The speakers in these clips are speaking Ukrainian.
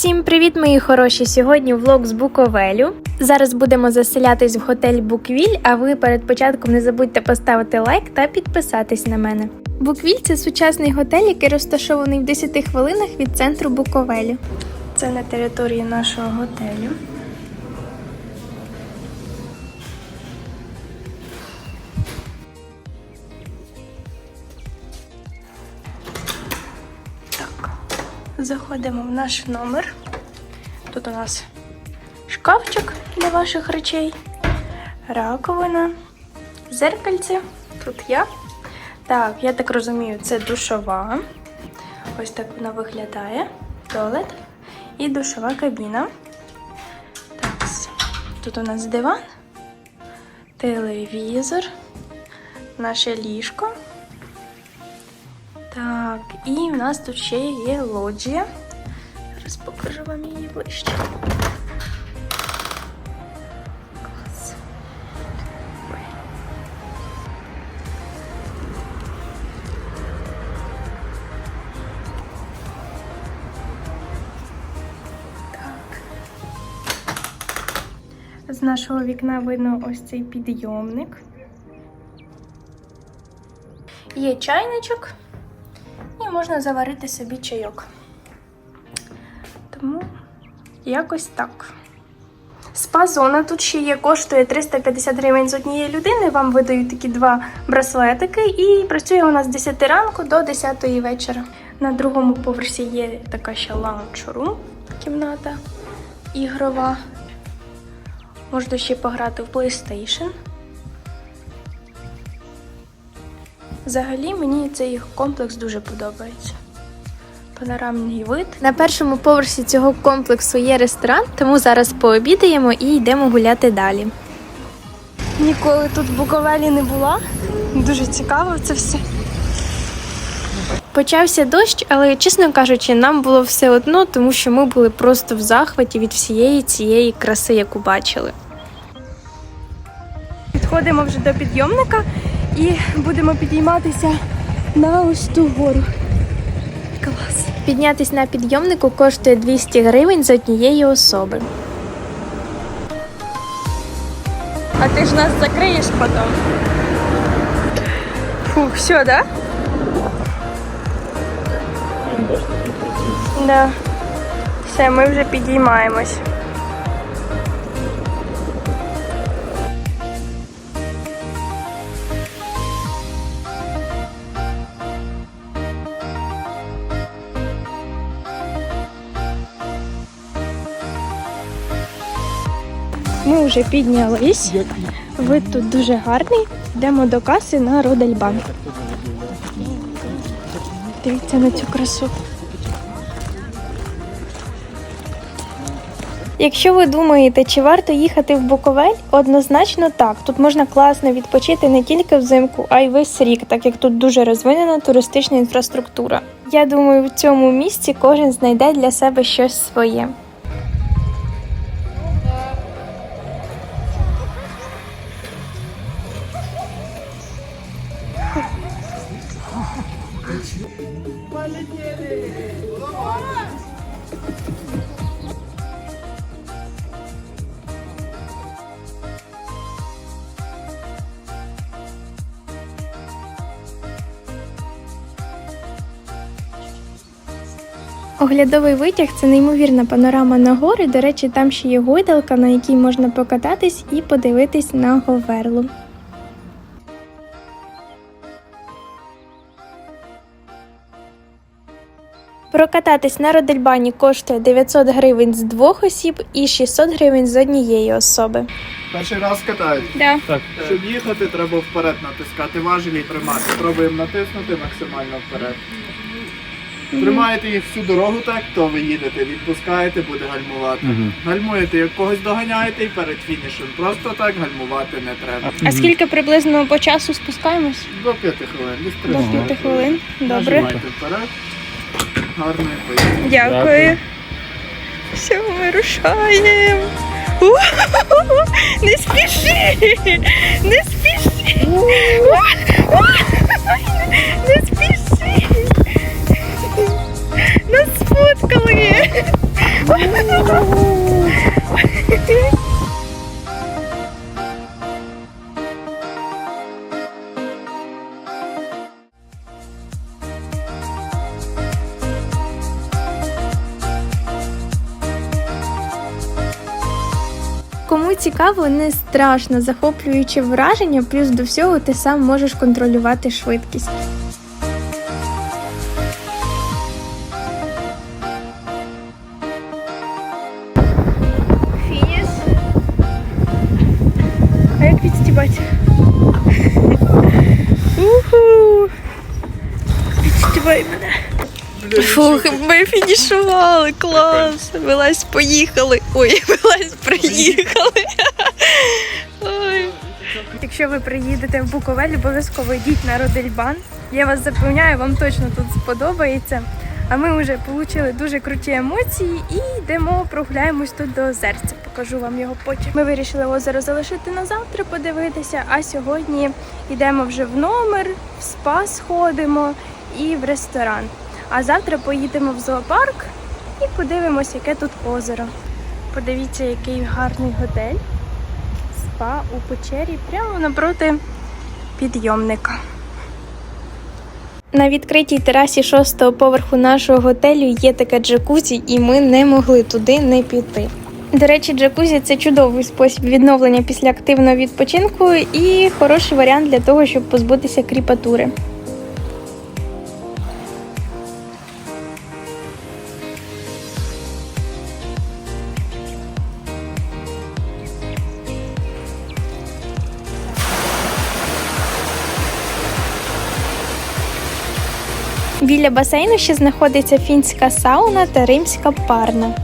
Всім привіт, мої хороші! Сьогодні влог з Буковелю. Зараз будемо заселятись в готель Буквіль, а ви перед початком не забудьте поставити лайк та підписатись на мене. Буквіль це сучасний готель, який розташований в 10 хвилинах від центру Буковелю. Це на території нашого готелю. Заходимо в наш номер. Тут у нас шкафчик для ваших речей, раковина, зеркальце. Тут я. Так, я так розумію, це душова. Ось так вона виглядає. Туалет і душова кабіна. Так, тут у нас диван, телевізор, наше ліжко. Так, і в нас тут ще є лоджія. Зараз покажу вам її ближче. Клас. Так. З нашого вікна видно ось цей підйомник. Є чайничок можна заварити собі чайок. Тому якось так. Спа-зона тут ще є, коштує 350 гривень з однієї людини. Вам видають такі два браслетики, і працює у нас з 10 ранку до 10 вечора. На другому поверсі є така ще лаунж-рум, кімната ігрова. Можна ще пограти в PlayStation. Взагалі мені цей комплекс дуже подобається. Панорамний вид. На першому поверсі цього комплексу є ресторан, тому зараз пообідаємо і йдемо гуляти далі. Ніколи тут в Буковелі не була. Дуже цікаво це все. Почався дощ, але, чесно кажучи, нам було все одно, тому що ми були просто в захваті від всієї цієї краси, яку бачили. Підходимо вже до підйомника і будемо підійматися на ось ту гору. Клас. Піднятись на підйомнику коштує 200 гривень з однієї особи. А ти ж нас закриєш потім. Фух, все, да? Да. Все, ми вже підіймаємось. Ми вже піднялись. Вид тут дуже гарний. Йдемо до каси на Родельбанк. Дивіться на цю красу. Якщо ви думаєте, чи варто їхати в Буковель, однозначно так. Тут можна класно відпочити не тільки взимку, а й весь рік, так як тут дуже розвинена туристична інфраструктура. Я думаю, в цьому місці кожен знайде для себе щось своє. Оглядовий витяг це неймовірна панорама на гори. До речі, там ще є гойдалка, на якій можна покататись і подивитись на Говерлу. Прокататись на Родельбані коштує 900 гривень з двох осіб і 600 гривень з однієї особи. Перший раз катають. Да. Так, Щоб їхати, треба вперед натискати важелі і тримати. Пробуємо натиснути максимально вперед. Тримаєте їх всю дорогу так, то ви їдете, відпускаєте, буде гальмувати. Мгм. Гальмуєте, як когось доганяєте і перед фінішем. Просто так гальмувати не треба. А скільки приблизно по часу спускаємось? До п'яти хвилин, десь До п'яти хвилин. Добре. Нажимайте вперед. Гарної поїздки. Дякую. Все, ми рушаємо. Не спіши! Не спіши! Цікаво, не страшно, захоплююче враження, плюс до всього ти сам можеш контролювати швидкість. Фініш. А як відстібати? Уху! Відстібай мене. Фух, ми фінішували, клас. Вилазь, поїхали. Ой, вилазь, приїхали. Ой. Якщо ви приїдете в Буковель, обов'язково йдіть на Родельбан. Я вас запевняю, вам точно тут сподобається. А ми вже отримали дуже круті емоції і йдемо, прогуляємось тут до озерця. Покажу вам його потім. Ми вирішили озеро залишити на завтра, подивитися. А сьогодні йдемо вже в номер, в спа сходимо і в ресторан. А завтра поїдемо в зоопарк і подивимось, яке тут озеро. Подивіться, який гарний готель. Спа у печері прямо напроти підйомника. На відкритій терасі шостого поверху нашого готелю є таке джакузі, і ми не могли туди не піти. До речі, джакузі це чудовий спосіб відновлення після активного відпочинку і хороший варіант для того, щоб позбутися кріпатури. Біля басейну ще знаходиться фінська сауна та римська парна.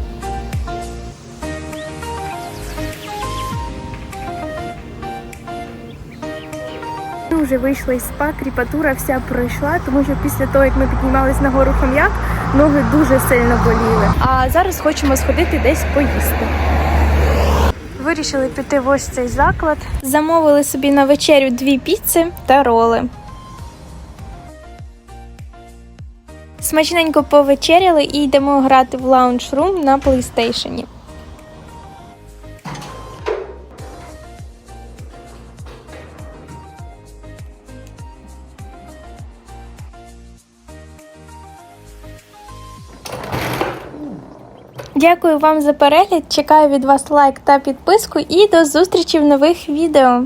Ми вже вийшли із спа, кріпатура вся пройшла, тому що після того, як ми піднімались на гору хом'як, ноги дуже сильно боліли. А зараз хочемо сходити десь поїсти. Вирішили піти в ось цей заклад. Замовили собі на вечерю дві піци та роли. Смачненько повечеряли і йдемо грати в лаунж-рум на PlayStation. Дякую вам за перегляд. Чекаю від вас лайк та підписку і до зустрічі в нових відео.